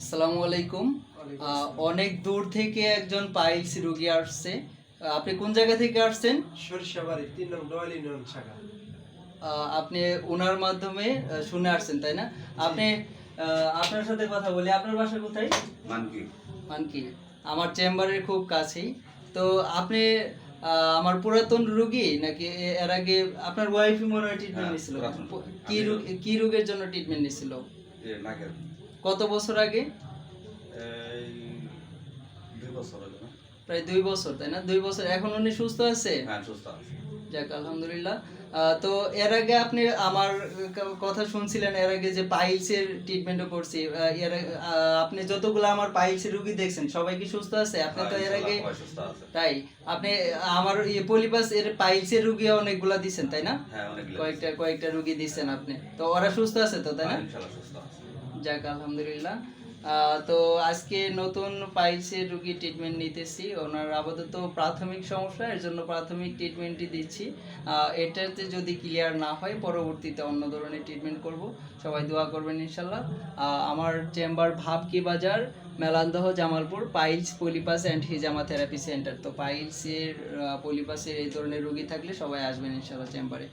আসসালামু আলাইকুম। অনেক দূর থেকে একজন পাইলস রোগী আসছে। আপনি কোন জায়গা থেকে আসছেন? সরিষাবাড়ি তিন নং দোয়াল ইউনিয়ন শাখা। আপনি ওনার মাধ্যমে শুনে আসছেন তাই না? আপনি আপনার সাথে কথা বলি। আপনার বাসা কোথায়? মানকি। মানকি। আমার চেম্বারের খুব কাছেই। তো আপনি আহ, আমার পুরাতন রোগী নাকি এর আগে আপনার ওয়াইফ মনে হয় ট্রিটমেন্ট হ্যাঁ, নিছিল কি রোগ। কি রোগের জন্য ট্রিটমেন্ট নিছিল এ নাগের কত বছর আগে? দুই বছর প্রায় দুই বছর তাই না? দুই বছর। এখন উনি সুস্থ আছে? হ্যাঁ সুস্থ আছে। যাক আলহামদুলিল্লাহ। তো এর আগে আপনি আমার কথা শুনছিলেন এর আগে যে পাইলসের ট্রিটমেন্টও করছি। এর আপনি যতগুলো আমার পাইলসের রোগী দেখছেন সবাই কি সুস্থ আছে? আপনি তো হ্যাঁ, এর আগে তাই আপনি আমার পলিপাস এর পাইলসের রুগী অনেকগুলা দিছেন তাই না? হ্যাঁ কয়েকটা কয়েকটা রুগী দিছেন আপনি। তো ওরা সুস্থ আছে তো তাই না? যাক, আলহামদুলিল্লাহ। তো আজকে নতুন পাইলসের রুগী ট্রিটমেন্ট নিতেছি। ওনার আপাতত প্রাথমিক সমস্যা, এর জন্য প্রাথমিক ট্রিটমেন্টই দিচ্ছি। এটাতে যদি ক্লিয়ার না হয়, পরবর্তীতে অন্য ধরনের ট্রিটমেন্ট করব। সবাই দোয়া করবেন ইনশাল্লাহ। আমার chamber Bhabki Bazar, Melandaha, Jamalpur, piles, polypus and হিজামা therapy centre তো পাইলসের পলিপাসের এই ধরনের রুগী থাকলে সবাই আসবেন ইনশাল্লাহ চেম্বারে।